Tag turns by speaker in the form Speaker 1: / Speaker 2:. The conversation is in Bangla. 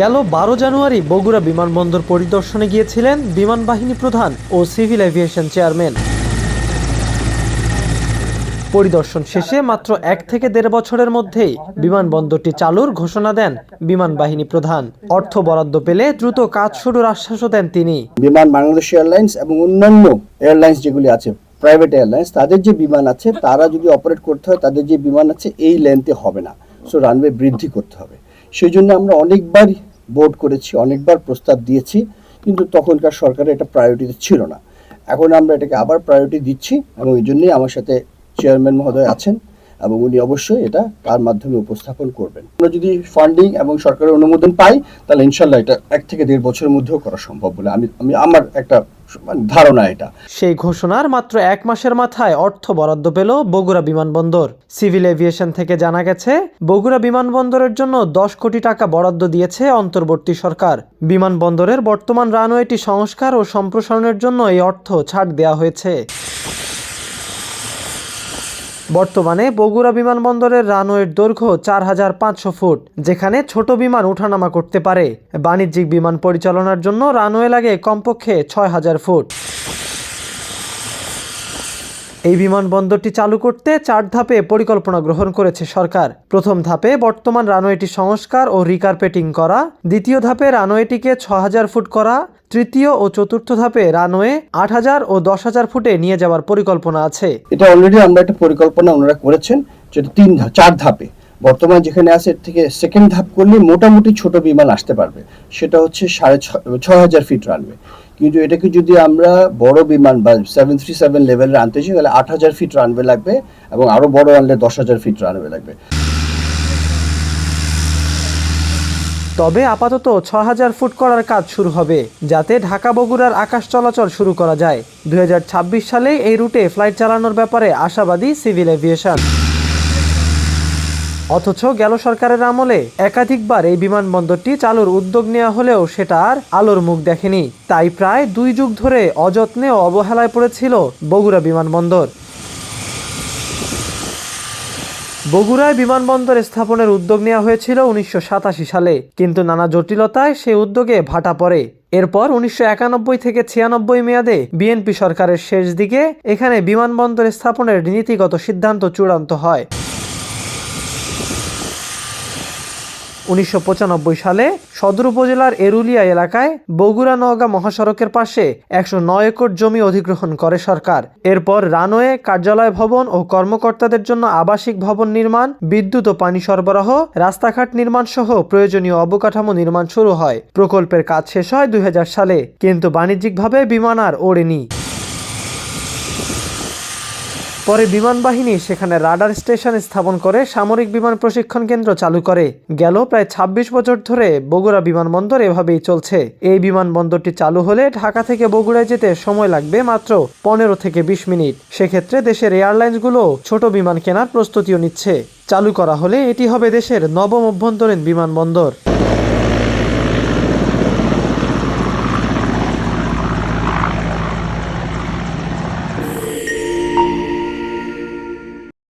Speaker 1: গেল বারো জানুয়ারি বগুড়া বিমানবন্দর পরিদর্শনে গিয়েছিলেন বিমান বাহিনী প্রধান ও সিভিল এভিয়েশন চেয়ারম্যান। পরিদর্শন শেষে মাত্র এক থেকে দেড় বছরের মধ্যেই বিমানবন্দরটি চালুর ঘোষণা দেন বিমান বাহিনী প্রধান। অর্থ বরাদ্দ পেলে দ্রুত কাজ শুরুর আশ্বাসও দেন তিনি।
Speaker 2: বিমান বাংলাদেশ এয়ারলাইন্স এবং অন্যান্য এয়ারলাইন্স যেগুলি আছে, প্রাইভেট এয়ারলাইন্স, তাদের যে বিমান আছে, তারা যদি অপারেট করতে হয়, তাদের যে বিমান আছে, এই লেন্থে হবে না। সো রানওয়ে বৃদ্ধি করতে হবে। সেই জন্য আমরা অনেকবার বোর্ড করেছি, অনেকবার প্রস্তাব দিয়েছি, কিন্তু তখনকার সরকারের এটা প্রায়োরিটিতে ছিল না। এখন আমরা এটাকে আবার প্রায়োরিটি দিচ্ছি এবং এই জন্যই আমার সাথে চেয়ারম্যান মহোদয় আছেন। এবং উনি অবশ্যই এটা তার মাধ্যমে উপস্থাপন করবেন। আমরা যদি ফান্ডিং এবং সরকারের অনুমোদন পাই, তাহলে ইনশাল্লাহ এটা এক থেকে দেড় বছরের মধ্যেও করা সম্ভব বলে আমি আমি আমার একটা মানে ধারণা এটা।
Speaker 1: সেই ঘোষণার মাত্র এক মাসের মাথায় অর্থ বরাদ্দ পেল বগুড়া বিমানবন্দর। সিভিল এভিয়েশন থেকে জানা গেছে, বগুড়া বিমানবন্দরের জন্য দশ কোটি টাকা বরাদ্দ দিয়েছে অন্তর্বর্তী সরকার। বিমানবন্দরের বর্তমান রানওয়েটি সংস্কার ও সম্প্রসারণের জন্য এই অর্থ ছাড় দেওয়া হয়েছে। বর্তমানে বগুড়া বিমানবন্দরের রানওয়ের দৈর্ঘ্য চার হাজার পাঁচশো ফুট, যেখানে ছোট বিমান উঠানামা করতে পারে। বাণিজ্যিক বিমান পরিচালনার জন্য রানওয়ে লাগে কমপক্ষে ছয় হাজার ফুট। এই বিমানবন্দরটি চালু করতে চার ধাপে পরিকল্পনা গ্রহণ করেছে সরকার। প্রথম ধাপে বর্তমান রানওয়েটি সংস্কার ও রিকার্পেটিং করা, দ্বিতীয় ধাপে রানওয়েটিকে ছ হাজার ফুট করা, তৃতীয় ও চতুর্থ ধাপে রানওয়ে আট হাজার ও দশ হাজার ফুটে নিয়ে যাওয়ার পরিকল্পনা আছে।
Speaker 2: এটা অলরেডি আমরা একটা পরিকল্পনা ওনারা করেছেন যেটা তিন চার ধাপে। বর্তমান যেখানে আছে, এর থেকে সেকেন্ড ধাপ করলে মোটামুটি ছোট বিমান আসতে পারবে। সেটা হচ্ছে সাড়ে ছয় হাজার ফিট রানওয়ে। কিন্তু এটাকে যদি আমরা বড় বিমান বা সেভেন থ্রি সেভেন লেভেলের আনতে চাই, তাহলে আট হাজার ফিট রানওয়ে লাগবে এবং আরও বড় আনলে দশ হাজার ফিট রানওয়ে লাগবে।
Speaker 1: তবে আপাতত ছ হাজার ফুট করার কাজ শুরু হবে, যাতে ঢাকা বগুড়ার আকাশ চলাচল শুরু করা যায়। দুই হাজার ছাব্বিশ সালে এই রুটে ফ্লাইট চালানোর ব্যাপারে আশাবাদী সিভিল এভিয়েশন। অথচ গেল সরকারের আমলে একাধিকবার এই বিমানবন্দরটি চালুর উদ্যোগ নেওয়া হলেও সেটা আর আলোর মুখ দেখেনি। তাই প্রায় দুই যুগ ধরে অযত্নে ও অবহেলায় পড়েছিল বগুড়া বিমানবন্দর। বগুড়ায় বিমানবন্দর স্থাপনের উদ্যোগ নেওয়া হয়েছিল উনিশশো সাতাশি সালে, কিন্তু নানা জটিলতায় সেই উদ্যোগে ভাটা পড়ে। এরপর উনিশশো একানব্বই থেকে ছিয়ানব্বই মেয়াদে বিএনপি সরকারের শেষ দিকে এখানে বিমানবন্দর স্থাপনের নীতিগত সিদ্ধান্ত চূড়ান্ত হয়। উনিশশো পঁচানব্বই সালে সদর উপজেলার এরুলিয়া এলাকায় বগুড়া নওগাঁ মহাসড়কের পাশে একশো নয় একর জমি অধিগ্রহণ করে সরকার। এরপর রানওয়ে কার্যালয় ভবন ও কর্মকর্তাদের জন্য আবাসিক ভবন নির্মাণ, বিদ্যুৎ ও পানি সরবরাহ, রাস্তাঘাট নির্মাণ সহ প্রয়োজনীয় অবকাঠামো নির্মাণ শুরু হয়। প্রকল্পের কাজ শেষ হয় দুই হাজার সালে, কিন্তু বাণিজ্যিকভাবে বিমান আর ওড়েনি। পরে বিমান বাহিনী সেখানে রাডার স্টেশন স্থাপন করে সামরিক বিমান প্রশিক্ষণ কেন্দ্র চালু করে। গেল প্রায় ২৬ বছর ধরে বগুড়া বিমানবন্দর এভাবেই চলছে। এই বিমানবন্দরটি চালু হলে ঢাকা থেকে বগুড়ায় যেতে সময় লাগবে মাত্র পনেরো থেকে ২০ মিনিট। সেক্ষেত্রে দেশের এয়ারলাইন্সগুলো ছোট বিমান কেনার প্রস্তুতিও নিচ্ছে। চালু করা হলে এটি হবে দেশের নবম অভ্যন্তরীণ বিমানবন্দর।